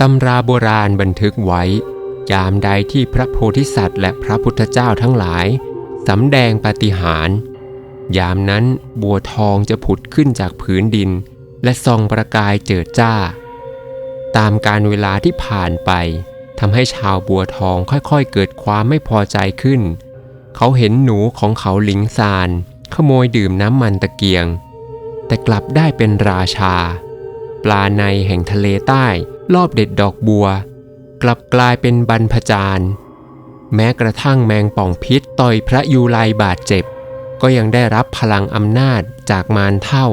ตำราโบราณบันทึกไว้ ยามใดที่พระโพธิสัตว์ และพระพุทธเจ้าทั้งหลายสำแดงปาฏิหาริย์ยามนั้นบัวทองจะผุดขึ้นจากผืนดิน และส่องประกายเจิดจ้า ตามการเวลาที่ผ่านไปทำให้ชาวบัวทองค่อยๆ เกิดความไม่พอใจขึ้น เขาเห็นหนูของเขาหลิงซาน ขโมยดื่มน้ำมันตะเกียง แต่กลับได้เป็นราชา ปลาในแห่งทะเลใต้รอบเด็ดดอกบัว กลับกลายเป็นบรรพจารย์แม้กระทั่งแมงป่องพิษต่อยพระยูไลบาดเจ็บ ก็ยังได้รับพลังอำนาจจากมารเท่า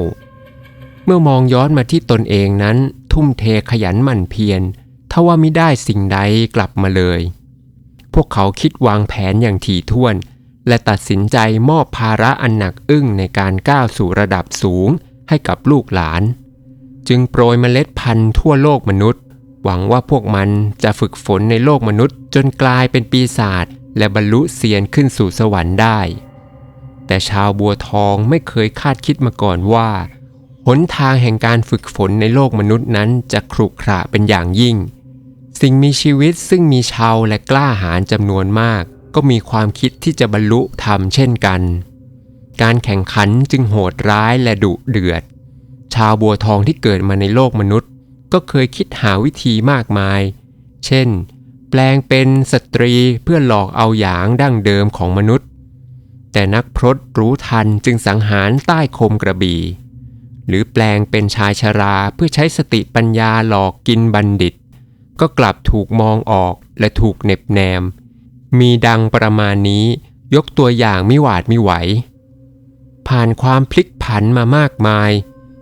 เมื่อมองย้อนมาที่ตนเองนั้น ทุ่มเทขยันหมั่นเพียรถ้าว่าไม่ได้สิ่งใดกลับมาเลย พวกเขาคิดวางแผนอย่างถี่ถ้วน และตัดสินใจมอบภาระอันหนักอึ้งในการก้าวสู่ระดับสูงให้กับลูกหลาน จึงโปรยเมล็ดพันธุ์ทั่วโลกมนุษย์ หวังว่าพวกมันจะฝึกฝนในโลกมนุษย์ จนกลายเป็นปีศาจและบรรลุเซียนขึ้นสู่สวรรค์ได้ แต่ชาวบัวทองไม่เคยคาดคิดมาก่อนว่า หนทางแห่งการฝึกฝนในโลกมนุษย์นั้นจะขรุขระเป็นอย่างยิ่ง สิ่งมีชีวิตซึ่งมีชาวและกล้าหาญจำนวนมาก ก็มีความคิดที่จะบรรลุธรรมเช่นกัน การแข่งขันจึงโหดร้ายและดุเดือดาวบัวทองที่เกิดมาในโลกมนุษย์ ก็เคยคิดหาวิธีมากมาย เช่น แปลงเป็นสตรีเพื่อหลอกเอาอย่างดั้งเดิมของมนุษย์ แต่นักพรตรู้ทันจึงสังหารใต้คมกระบี่หรือแปลงเป็นชายชราเพื่อใช้สติปัญญาหลอกกินบัณฑิต ก็กลับถูกมองออกและถูกเน็บแนม มีดังประมาณนี้ยกตัวอย่างไม่หวาดไม่ไหว ผ่านความพลิกผันมามากมาย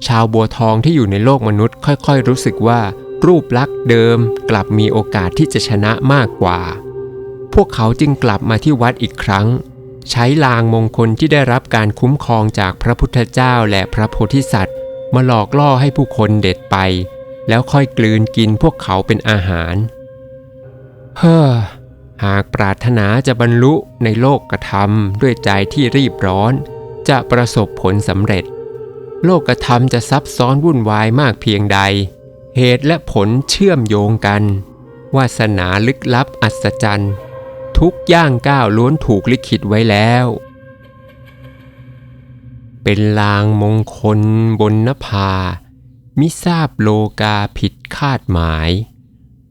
ชาวบัวทองที่อยู่ในโลกมนุษย์ค่อยๆ รู้สึกว่า รูปลักษณ์เดิมกลับมีโอกาสที่จะชนะมากกว่า พวกเขาจึงกลับมาที่วัดอีกครั้ง ใช้ลางมงคลที่ได้รับการคุ้มครองจากพระพุทธเจ้าและพระโพธิสัตว์ มาหลอกล่อให้ผู้คนเด็ดไป แล้วค่อยกลืนกินพวกเขาเป็นอาหาร เฮ้อหากปรารถนาจะบรรลุในโลกกระทำด้วยใจที่รีบร้อน จะประสบผลสำเร็จ โลกกระทำจะซับซ้อนวุ่นวายมากเพียงใด เหตุและผลเชื่อมโยงกัน วาสนาลึกลับอัศจรรย์ ทุกย่างก้าวล้วนถูกลิขิตไว้แล้ว เป็นลางมงคลบนนภา มิทราบโลกาผิดคาดหมาย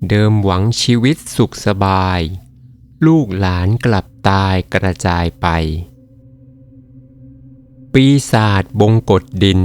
เดิมหวังชีวิตสุขสบาย ลูกหลานกลับตายกระจายไป ปีศาจบงกฎดิน